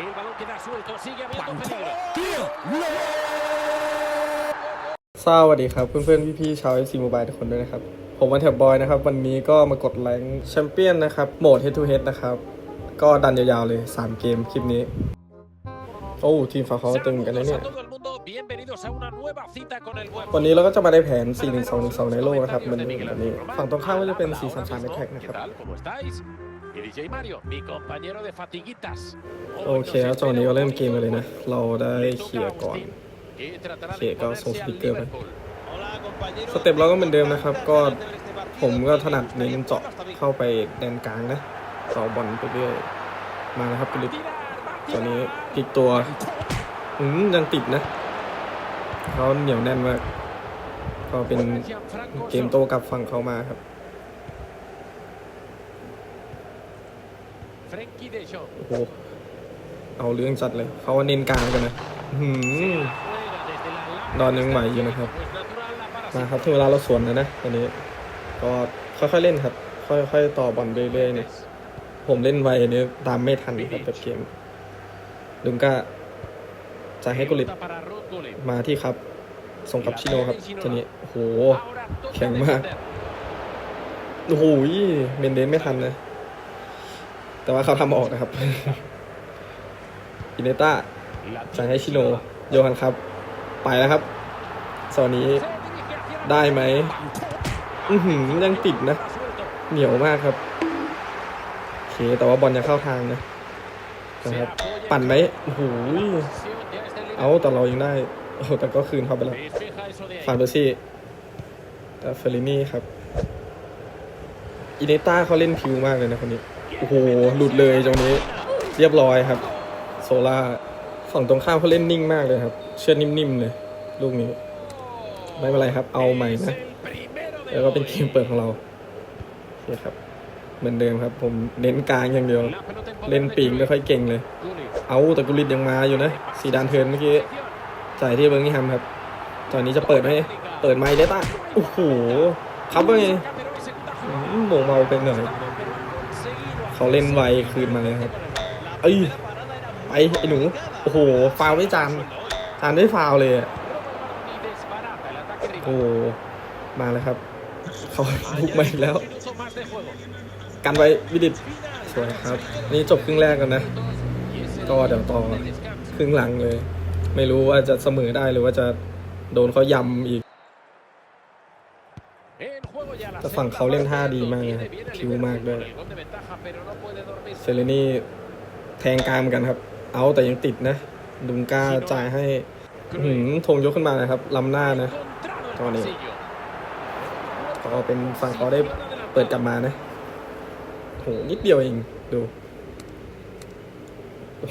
El balón queda suelto, sigue habiendo peligro. สวัสดีครับเพื่อนๆพี่ๆชาว FC Mobile ทุกคนด้วยนะครับ ผมวันแถบบอยนะครับ วันนี้ก็มากดแรงแชมเปี้ยนนะครับ โหมด Head to Head นะครับ ก็ดันยาวๆเลย 3 เกมคลิปนี้ โอ้ทีมฝั่งเขาตึงกันนะ Saludos เนี่ย a todo el mundo, bienvenidos a una nueva cita con el buen วันนี้เราก็จะมาได้แผน 4 1 2 1 2 ในโลกนะครับเหมือนวันนี้ ฝั่งตรงข้ามก็จะเป็น 4 3 3ในแท็กนะ ¿Qué ครับ tal? ¿Cómo estáis? Y DJ Mario, mi compañero de fatiguitas. โอเคแล้วจังหวะนี้ก็เริ่มเกมกันเลยนะ เราได้เคลียร์ก่อน Que tratará Sí, de acabo de imponerse al sticker, ¿eh? Liverpool. สเต็ปเราก็เหมือนเดิมนะครับ ก็ผมก็ถนัดเน้นเจาะเข้าไปแดนกลางนะต่อบอลไปเรื่อยมาแล้วครับกุลิตตอนนี้พลิกตัวอืมยังติดนะเขาเหนียวแน่นมากก็เป็น Gianfranco เกมโตกลับฝั่งเขามาครับ โอ้โหเอาเรื่องจัดเลย เขาเน้นกลางกันนะอื้อหือ Juega desde la larga ดอนยังไหวอยู่นะครับ Pues natural la para มาครับถึงเวลาเราสวนแล้วนะตอนนี้ ก็ค่อยๆเล่นครับ ค่อยๆต่อบอลเรื่อยๆเนี่ย ผมเล่นไวเนี่ยตามไม่ทันครับแบบเกมลุงก็จะให้กุลิต Pelota para Ruud Gullit. มาที่ครับ ส่งกับชิโนครับทีนี้โอ้โห Ahora toca Qué mal. defender. โอ้โหเมนเดนไม่ทันนะ แต่ว่าเขาทำออกนะครับ อินเนต้าจะ tiene ให้ชิโนโยฮันครับ ไปแล้วครับสอนนี้ได้ไหมอือหือยังติดนะ เหนียวมากครับโอเคแต่ว่าบอลยังเข้าทางนะนะครับปั่นไหมโอ้โหเอาแต่เรายังได้โอ้แต่ก็คืนเขาไปแล้วฟานเบอร์ซี่แต่เฟลลินี่ครับอินเนต้าเขาเล่นพิวมากเลยนะคนนี้ โอ้โห หลุดเลยตรงนี้ เรียบร้อยครับ โซล่า ฝั่งตรงข้ามเขาเล่นนิ่งมากเลยครับ เชื่อนิ่มๆเลย ลูกนี้ ไม่เป็นไรครับ เอาใหม่นะ แล้วก็เป็นเกมเปิดของเราโอเคครับ เหมือนเดิมครับ ผมเน้นกลางอย่างเดียว เล่นปีกไม่ค่อยเก่งเลย เอาแต่กุลิตยังมาอยู่นะ สีดานเทินเมื่อกี้จ่ายที่เบิร์นี่ฮัมครับ ตอนนี้จะเปิดไหมเปิดไมค์ได้ปะโอ้โห ครับว่าไง Pero ese tajo อืมโหมงเมาเป็นหน่อย เขาเล่นไวคืนมาเลยครับเอ้ยไปไอ้หนู โอ้โห ฟาวไม่จานจานไม่ฟาวเลยอะโอ้โหมาแล้วครับ เขาบุกมาอีกแล้ว กันไว้วิดิตสวยครับ นี่จบครึ่งแรกกันนะ ก็เดี๋ยวต่อครึ่งหลังเลย ไม่รู้ว่าจะเสมอได้หรือว่าจะโดนเขายำอีกแต่ฝั่งเขาเล่นท่าดีมากนะครับ Viene, viene el ผิวมากด้วย เซเลนี่แทงกลางเหมือนกันครับ เอาแต่ยังติดนะ ดุงก้าจ่ายให้หืมธงยกขึ้นมานะครับล้ำหน้านะ Encontrado el Tony. pasillo. ก็เป็นฝั่งเขาได้เปิดกลับมานะโหนิดเดียวเองดู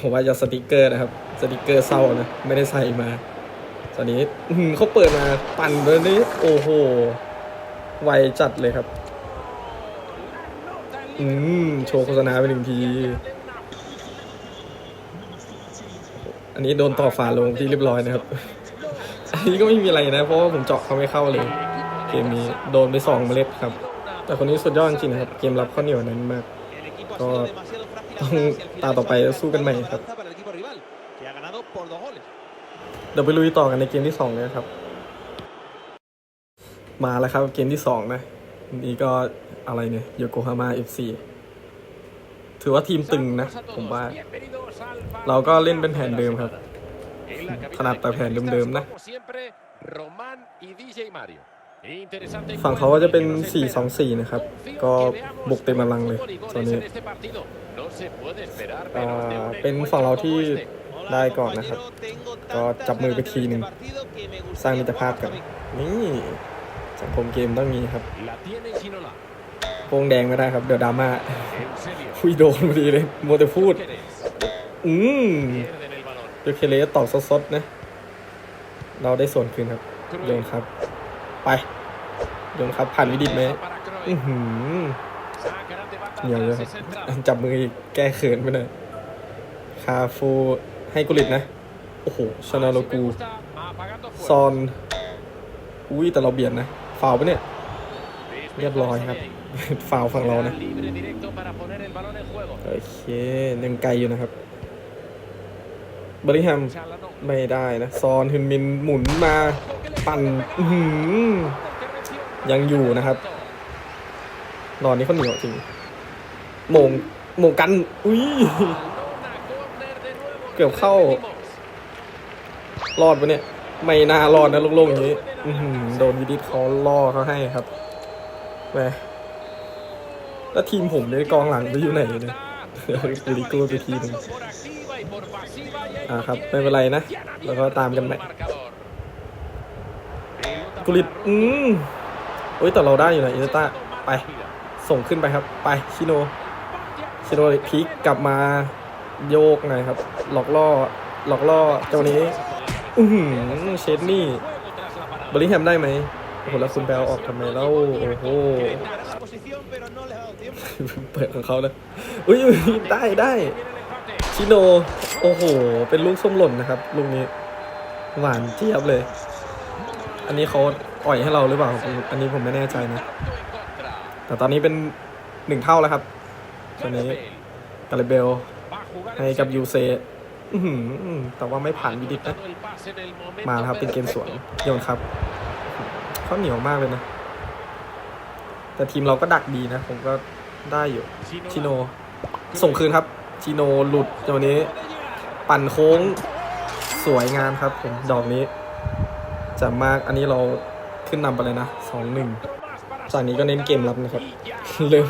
ผมว่าจะสติกเกอร์นะครับ สติกเกอร์เศร้านะ ไม่ได้ใส่มา ตอนนี้หือเขาเปิดมาปั่นเลยนี่โอ้โห ไวจัดเลยครับ อืมโชว์โฆษณาไปหนึ่งที อันนี้โดนต่อฝาลงที่เรียบร้อยนะครับ อันนี้ก็ไม่มีอะไรนะ เพราะว่าผมเจาะเขาไม่เข้าเลย เกมนี้โดนไปสองเมล็ดครับ แต่คนนี้สุดยอดจริงนะครับ เกมรับข้อเหนียวนั้นมาก ก็ต้องตาต่อไปสู้กันใหม่ครับ เดี๋ยวไปลุยต่อกันในเกมที่สองเลยนะครับ มาแล้วครับเกมที่สองนะ นี่ก็อะไรเนี่ยโยโกฮาม่าเอฟซีถือว่าทีมตึงนะ ผมว่า เราก็เล่นเป็นแผนเดิมครับ ถนัดแต่แผนเดิมๆนะ ฝั่งเขาก็จะเป็น 4-2-4 นะครับ ก็บุกเต็มกำลังเลยตอนนี้อ่าเป็นฝั่งเราที่ได้ก่อนนะครับ ก็จับมือไปทีหนึ่งสร้างมิตรภาพกัน นี่ สังคมเกมต้องมีครับโปงแดงไม่ได้ครับ เดี๋ยวดราม่าคุยโดนพอดีเลยมัวแต่พูด อืมเดยวเคเลสตอกสดๆนะ เราได้ส่วนคืนครับ โยนครับ ไป โยนครับผ่านวิดิตไหมอือหือเหนียวเลยครับจับมืออีกแก้เขินไปหน่อยคาฟูให้กุลิตนะ โอ้โหชนาโลกู ซอน อุ้ยแต่เราเบียดนะ ฟาวปะเนี่ย เรียบร้อยครับ ฟาวฝั่งเรานะ โอเคยังไกลอยู่นะครับบอร์ลิงแฮมไม่ได้นะ ซอนฮึนมินหมุนมา ปั่นหือยังอยู่นะครับนอนนี้เขาเหนียวจริงโมงโมงกัน อุ้ย เกือบเข้ารอดปะเนี่ย ไม่น่ารอดนะโล่งๆอย่างนี้โดนวิดิตเขาล่อเขาให้ครับแหมแล้วทีมผมเนี่ยกองหลังไปอยู่ไหนเนี่ยกูริโก้ไปทีนึงอ่าครับ ไม่เป็นไรนะ แล้วก็ตามกันใหม่กุลิตอืมเอ้ยแต่เราได้อยู่นะอินเตอร์ไป ส่งขึ้นไปครับ ไปชิโน ชิโนพลิกกลับมาโยกหน่อยครับ หลอกล่อ หลอกล่อเจ้านี้ อือหือเชดนี่บริแฮมได้ไหมโอ้โหแล้วคุณแบลออกทำไมแล้ว โอ้โห เปิดของเขาเลยอุ้ยอุ๊ยได้ได้ชิโน โอ้โห เป็นลูกส้มหล่นนะครับ ลูกนี้ หวานเจี๊ยบเลย อันนี้เขาอ่อยให้เราหรือเปล่าผมอันนี้ผมไม่แน่ใจนะ แต่ตอนนี้เป็นหนึ่งเท่าแล้วครับตอนนี้กาเลเบลให้กับยูเซอื้อหือ แต่ว่าไม่ผ่านวิดิตนะ มาแล้วครับเป็นเกมสวนโยนครับเขาเหนียวมากเลยนะ แต่ทีมเราก็ดักดีนะ ผมก็ได้อยู่ชิโน ส่งคืนครับชิโนหลุดจังหวะนี้ ปั่นโค้งสวยงามครับผมดอกนี้จะมากอันนี้เราขึ้นนำไปเลยนะสองหนึ่งจากนี้ก็เน้นเกมรับนะครับ เริ่ม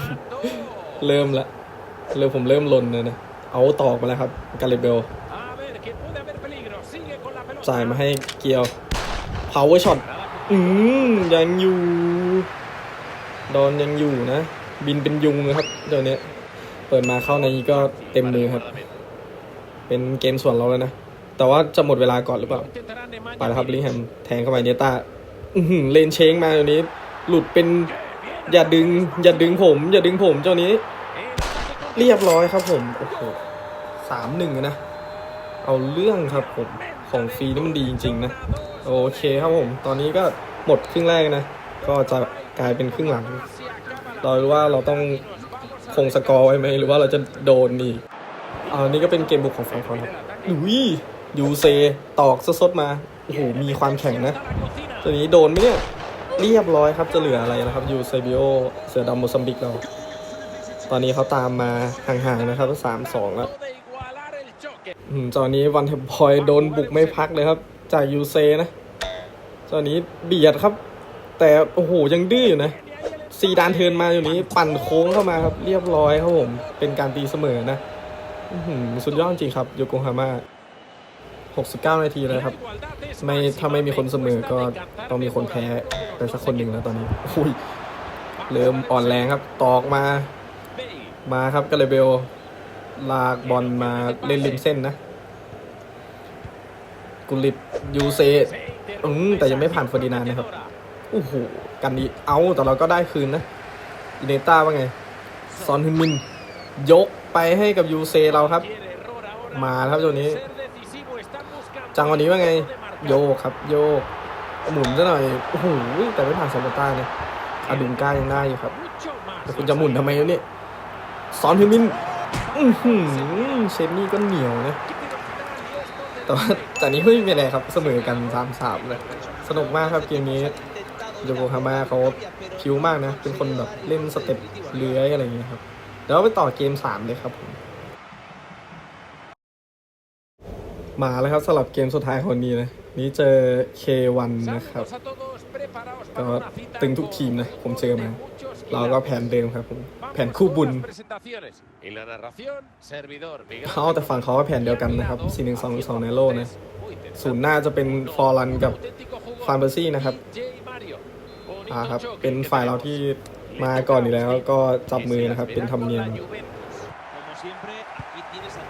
เริ่มละเริ่มผมเริ่มลนเลยนะ เอาต่อมาแล้วครับกาเลเบล จ่ายมาให้เกียว power shot อืมยังอยู่ดอนยังอยู่นะ บินเป็นยุงเลยครับเดี๋ยวนี้เปิดมาเข้าในนี้ก็เต็มมือครับ เป็นเกมส่วนเราแล้วนะ แต่ว่าจะหมดเวลาก่อนหรือเปล่า ไปแล้วครับลิงแฮมแทงเข้าไปเนต้าอื้อหือเลนเชงมาเดี๋ยวนี้ หลุดเป็น อย่าดึง อย่าดึงผม อย่าดึงผมเจ้านี้ เรียบร้อยครับผม โอ้โหสามหนึ่งนะ เอาเรื่องครับผม ของฟรีนี่มันดีจริง ๆ นะ โอเคครับผม ตอนนี้ก็หมดครึ่งแรกนะ ก็จะกลายเป็นครึ่งหลัง เราดูว่าเราต้องคงสกอร์ไว้ไหมหรือว่าเราจะโดนอีกอันนี้ก็เป็นเกมบุกของฝั่งเขาครับอุ้ยยูเซตอกสดๆมาโอ้โหมีความแข็งนะตัวนี้โดนไหมเนี่ยเรียบร้อยครับจะเหลืออะไรนะครับยูเซบิโอเสือดำโมซัมบิกเรา ตอนนี้เขาตามมาห่างๆนะครับสามสองแล้ว อืมตอนี้วันเทมพอยโดนบุกไม่พักเลยครับ จากยูเซนะตอนนี้เบียดครับ แต่โอ้โหยังดื้ออยู่นะซีดานเทินมาอยู่นี้ปั่นโค้งเข้ามาครับ เรียบร้อยครับผม เป็นการตีเสมอนะสุดยอดจริงครับโยโกฮาม่า69 นาทีแล้วครับ ไม่ถ้าไม่มีคนเสมอก็ต้องมีคนแพ้ไปสักคนหนึ่งแล้วตอนนี้อุ้ยเริ่มอ่อนแรงครับ ตอกมา มาครับกาเลเบล ลากบอลมาเล่นริมเส้นนะ กุลิตยูเซอืมแต่ยังไม่ผ่านเฟอร์ดินานนะครับโอ้โหกันดีเอาแต่เราก็ได้คืนนะอินเนต้าว่าไง ซอนฮึนมิน ยกไปให้กับยูเซเราครับ มาครับตัวนี้ จังวันนี้ว่าไง โยครับ โยหมุนซะหน่อยโอ้โหแต่ไม่ผ่านซาบต้าเนี่ยอดุนก้ายังได้อยู่ครับแต่คุณจะหมุนทำไมเนี่ยซอนฮึนมิน อื้อหือเชนนี่ก็เหนียวนะแต่ว่าจากนี้เฮ้ยไม่เป็นไรครับ เสมอกันสามสามเลยสนุกมากครับเกมนี้โยโกฮาม่าเขาคิวมากนะ เป็นคนแบบเล่นสเต็ปเลื้อยอะไรอย่างเงี้ยครับเดี๋ยวไปต่อเกมสามเลยครับผมมาแล้วครับสำหรับเกมสุดท้ายคนนี้นะ นี้เจอ K1 นะครับ ก็ตึงทุกทีมนะ ผมเจอมา เราก็แผนเดิมครับผม แผนคู่บุญเขาแต่ฝั่งเขาก็แผนเดียวกันนะครับ 4 1 2 2ในโลนะ ศูนย์หน้าจะเป็นฟอร์รันกับฟานเบอร์ซี่นะครับอ่าครับ เป็นฝ่ายเราที่มาก่อนอยู่แล้วก็จับมือนะครับ เป็นธรรมเนียม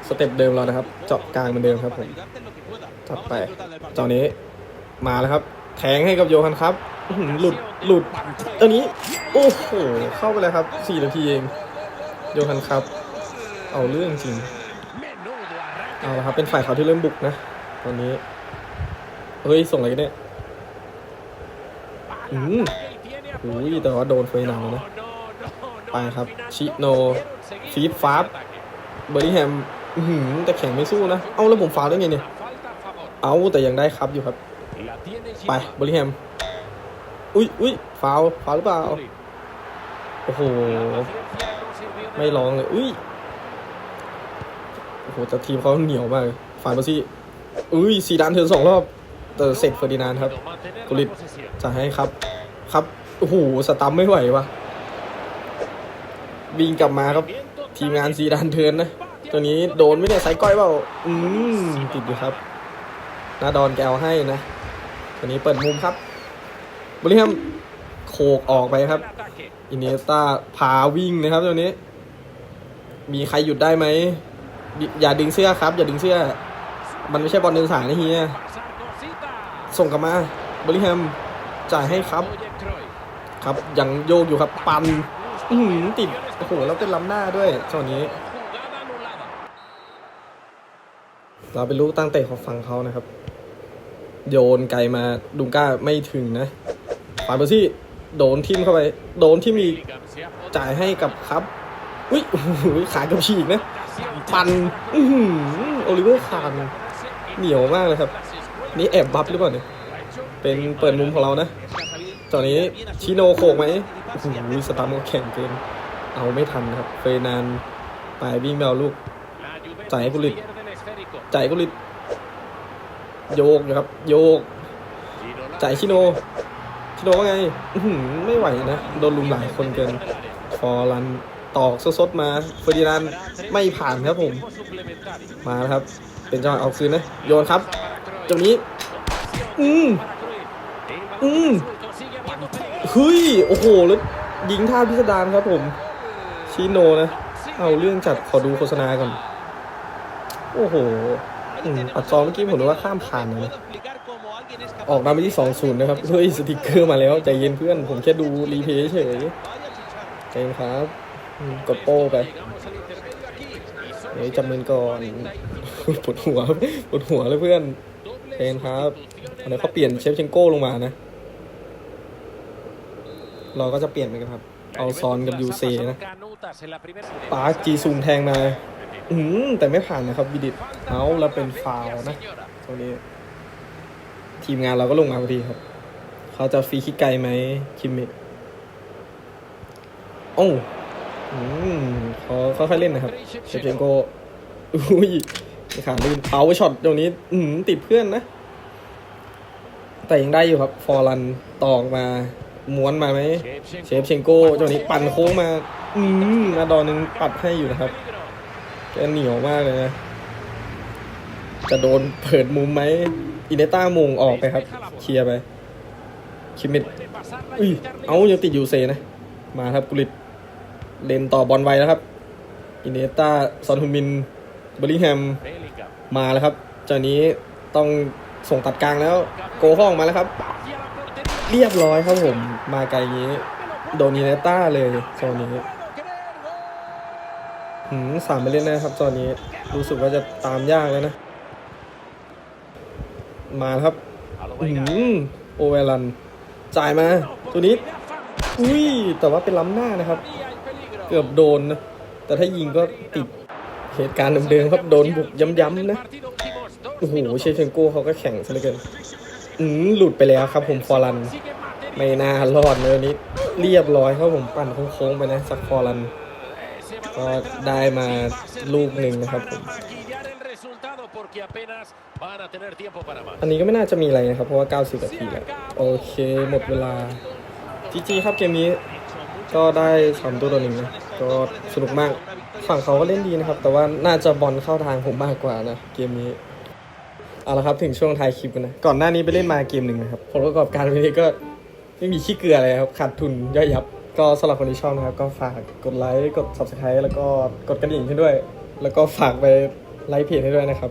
สเต็ปเดิมเรานะครับ เจาะกลางเหมือนเดิมครับผมจัดไปเจ้านี้มาแล้วครับ แทงให้กับโยฮันครับอื้อ หือหลุดหลุดตัวนี้ โอ้โห เข้าไปเลยครับ4นาทีเองโยฮันครับ เอาเรื่องจริง เอาละครับ เป็นฝ่ายเขาที่เริ่มบุกนะ ตอนนี้ เฮ้ย ส่งอะไรกันเนี่ย อืมอุ้ยแต่ว่าโดนเฟยหนังเลยนะ ไปครับ ชิโนฟีดฟาบเบอร์รี่แฮมอื้อหือแต่แข่งไม่สู้นะ เอาแล้วผมฟาวได้ไงเนี่ย เอาแต่ยังได้ครับอยู่ครับ La tiene ไป Ginola. บริแฮม อุ้ยอุ้ยฟาวล์ฟาวล์หรือเปล่า โอ้โห ไม่ร้องเลย อุ้ย โอ้โหแต่ทีมเขาเหนียวมากเลยฟานเบอร์ซี่อุ้ยสีดานเทินสองรอบ แต่เสร็จเฟอร์ดินานด์ครับ nada. Mantener Gullit. la posesión. จะให้ครับ ครับ โอ้โห สตัมไม่ไหววะวิ่งกลับมาครับ ทีมงานซีดานเทินนะ ตัวนี้โดนไม่เนี่ยไซก้อยเปล่า อืมติดอยู่ครับนาดอนแกวให้นะตัวนี้เปิดมุมครับ บริแฮมโขกออกไปครับ อินเนสตาพาวิ่งนะครับตัวนี้ มีใครหยุดได้ไหม อย่าดึงเสื้อครับ อย่าดึงเสื้อ มันไม่ใช่บอลเดินสายนะเฮีย ส่งกลับมาบริแฮมจ่ายให้ครับ ครับยังโยกอยู่ครับ ปันอืติด โอ้โห แล้วเป็นล้ำหน้าด้วยช็อตนี้เราเป็นลูกตั้งเตะของฝั่งเขานะครับ โยนไกลมาดุงก้าไม่ถึงนะ ฟานเบอร์ซี่โดนทิมเข้าไป โดนทิมอีก Bellingham se ha podido จ่ายให้กับครับ อุ้ยขากับฉีกนะ ปันอืโอลิเวอร์คานเหนียวมากเลยครับ นี่แอบบัฟหรือเปล่าเนี่ย เป็นเปิดมุมของเรานะ ตอนนี้ชิโนโขกไหมโอ้โหสตาร์มก็แข่งเกิน เอาไม่ทันครับเฟยนานไปวิ่งไปเอาลูก จ่ายให้กุลิตจ่ายกุลิตโยกนะครับ โยก จ่ายชิโน ชิโนว่าไงไม่ไหวนะ โดนลุมหลายคนเกินฟอรันตอกสดๆมาเฟอร์ดินานไม่ผ่านครับผม มาแล้วครับ เป็นจังหวะเอาคืนนะ โยนครับตรงนี้ อืมอืมเฮ้ย โอ้โห แล้วยิงท่าพิสดารครับผม ชิโนนะ เอาเรื่องจัดขอดูโฆษณาก่อน โอ้โหอัดซองเมื่อกี้ผมนึกว่าข้ามผ่านนะ ออกนำไปที่2-0นย์นะครับเฮ้ยสติกเกอร์มาแล้ว ใจเย็นเพื่อน ผมแค่ดูรีเพย์เฉยใจเย็นครับกดโป้ไป Llegamos al intermedio aquí. Y solo เฮ้ยจับมือก่อนปวดหัวปวดหัวเลยเพื่อนใจเย็นครับอันนี้เขาเปลี่ยนเชฟเชงโก้ลงมานะ เราก็จะเปลี่ยนเหมือนกันครับ เอาซอนกับยูเซนะปาร์คจีซุงแทงมา อืมแต่ไม่ผ่านนะครับวิดิตเอาแล้วเป็นฟาวนะตรงนี้ ทีมงานเราก็ลงมาพอดีครับ เขาจะฟรีคิกไกลไหมคิมมิโอ้เขาค่อยๆเล่นนะครับเชฟเชงโกอุ้ยขาลื่นเป้าช็อตตรงนี้ อืติดเพื่อนนะ แต่ยังได้อยู่ครับ ฟอร์รันตอกมา ม้วนมาไหมเชฟเชงโก้เจ้านี้ปั่นโค้งมา อืมนาดอนนึงปัดให้อยู่นะครับแกเหนียวมากเลยนะ จะโดนเปิดมุมไหม อินเนต้ามงออกไปครับ เคลียร์ไป คิมมิดอุ้ย เอายังติดยูเซนะ มาครับกุลิต เลนต่อบอลไวแล้วครับ อินเนต้าซอนฮุมินเบอร์ลิงแฮม มาแล้วครับเจ้านี้ต้องส่งตัดกลางแล้ว โกห้องมาแล้วครับ เรียบร้อยครับผม มาไกลอย่างนี้ โดนอินเนต้าเลยโซนนี้หืมสามไปเล่นนะครับตอนนี้รู้สึกว่าจะตามยากแล้วนะ มาแล้วครับ A lo อื Veiga. มโอเวลัน จ่ายมา ตัวนี้ อุ้ย แต่ว่าเป็นล้ำหน้านะครับ Vía el peligro. เกือบโดนนะ แต่ถ้ายิงก็ติดเหตุการณ์เดิมๆครับ โดนบุกย้ำๆนะ Partido últimos dos โอ้โห minutos. เชฟเชนโก้เขาก็แข่งซะเหลือเกิน อืมหลุดไปแล้วครับผมฟอร์รัน Sigue material. ไม่น่ารอดเลยวันนี้ เรียบร้อยครับผมปั่นโค้งๆไปนะสักฟอร์รัน Ese ก็ balón ได้มาลูกหนึ่งนะครับผม para maquillar el resultado porque apenas van a tener tiempo para más. อันนี้ก็ไม่น่าจะมีอะไรนะครับ เพราะว่า 90นาทีแล้วโอเค หมดเวลาจีจีครับเกมนี้ก็ได้สามตัวต่อหนึ่งนะก็สนุกมาก ฝั่งเขาก็เล่นดีนะครับ แต่ว่าน่าจะบอลเข้าทางผมมากกว่านะเกมนี้เอาละครับถึงช่วงท้ายคลิปกันนะก่อนหน้านี้ไปเล่นมาเกมหนึ่งนะครับผลประกอบการวันนี้ก็ไม่มีขี้เกลืออะไรครับขาดทุนย่อยยับ ก็สำหรับคนที่ชอบนะครับ ก็ฝากกดไลค์กด subscribe แล้วก็กดกระดิ่งให้ด้วย แล้วก็ฝากไปไลค์เพจให้ด้วยนะครับ